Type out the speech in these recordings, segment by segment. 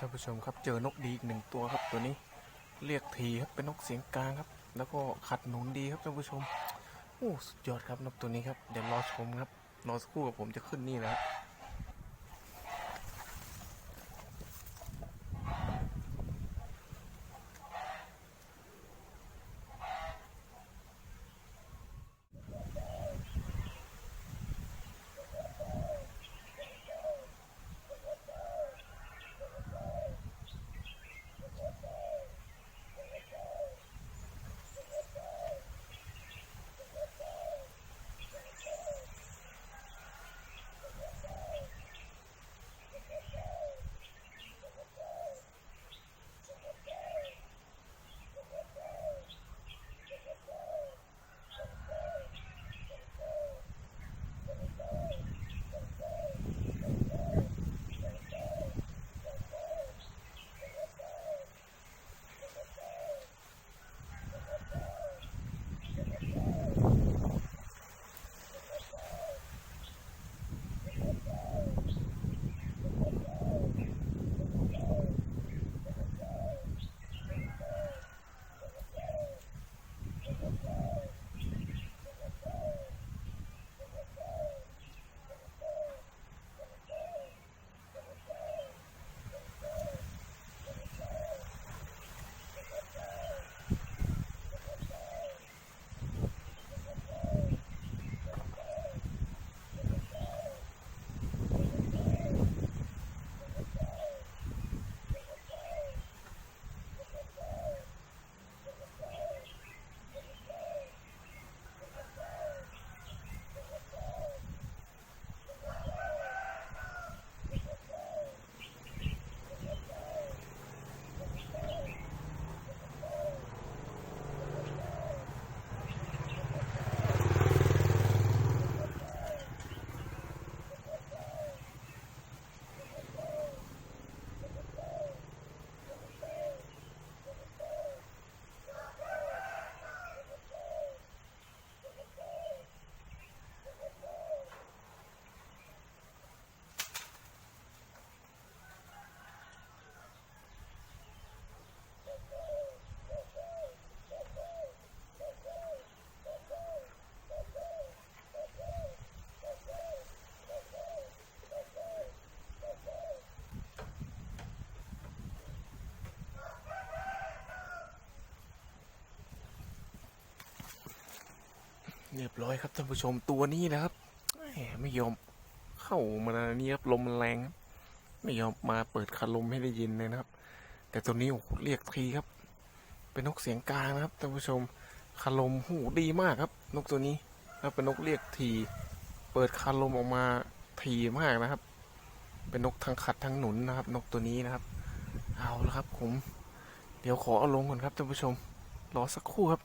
ท่านผู้ชมครับเจอนกดีอีกหนึ่งตัวครับตัวนี้เรียกทีครับเป็นนกเสียงกลางครับ แล้วก็ขัดหนุนดีครับท่านผู้ชมโอ้สุดยอดครับนกตัวนี้ครับเดี๋ยวรอชมครับรอสักครู่กับผมจะขึ้นนี่แล้ว เรียบร้อยครับท่านผู้ชมตัวนี้นะครับไม่ยอมเข้ามาเนี่ยครับลมแรงครับไม่ยอมมาเปิดคาลมให้ได้ยินเลยนะครับ แต่ตัวนี้โอ้โหเรียกทีครับ เป็นนกเสียงกลางนะครับท่านผู้ชมคาลมหูดีมากครับ นกตัวนี้แล้วเป็นนกเรียกที เปิดคาลมออกมาทีมากนะครับ เป็นนกทั้งขัดทั้งหนุนนะครับ นกตัวนี้นะครับ เอาละครับผม เดี๋ยวขอเอาลงก่อนครับท่านผู้ชม รอสักครู่ครับ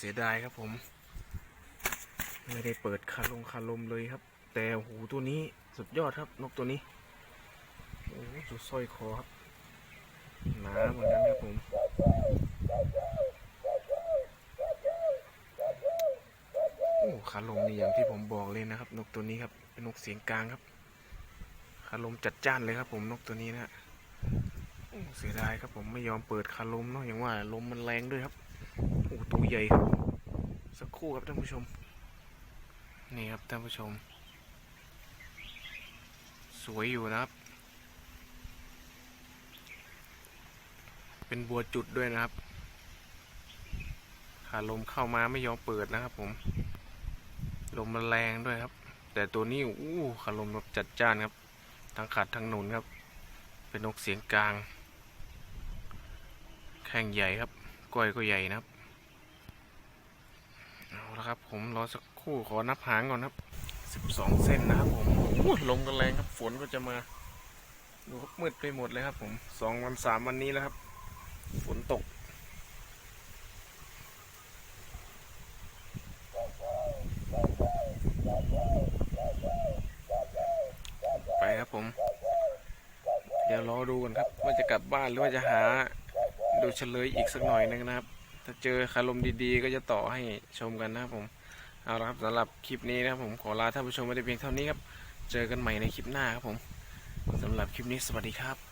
เสียดายครับผม ไม่ได้เปิดคาลงคาลมเลยครับ แต่หูตัวนี้สุดยอดครับนกตัวนี้โอ้จุดสร้อยคอครับหนาเหมือนกันครับผมโอ้คาลมนี่อย่างที่ผมบอกเลยนะครับ นกตัวนี้ครับเป็นนกเสียงกลางครับคาลมจัดจ้านเลยครับ ผมนกตัวนี้นะเสียดายครับผมไม่ยอมเปิดคาลมเนาะอย่างว่าลมมันแรงด้วยครับ โอ้ตัวใหญ่ สักครู่ครับท่านผู้ชม นี่ครับท่านผู้ชม สวยอยู่นะครับ เป็นบัวจุดด้วยนะครับ ขาลมเข้ามาไม่ยอมเปิดนะครับผม ลมมันแรงด้วยครับ แต่ตัวนี้อู้ขาลมแบบจัดจ้านครับ ทั้งขาดทั้งหนุนครับ เป็นนกเสียงกลาง แข้งใหญ่ครับ ก้อยก็ใหญ่นะครับเอาละครับ ผมรอสักครู่ขอนับหางก่อนครับ12เส้นนะครับผมลมกันแรงครับฝนก็จะมาดูครับมืดไปหมดเลยครับ ผมสองวันสามวันนี้แล้วครับ ฝนตกไปครับผม เดี๋ยวรอดูกันครับ ว่าจะกลับบ้านหรือว่าจะหา ดูเฉลยอีกสักหน่อยนึงนะครับ ถ้าเจอคารมดีๆ ก็จะต่อให้ชมกันนะครับผม เอาละครับสำหรับคลิปนี้นะครับผมขอลาท่านผู้ชมไว้แต่เพียงเท่านี้ครับ เจอกันใหม่ในคลิปหน้าครับผมสำหรับคลิปนี้สวัสดีครับ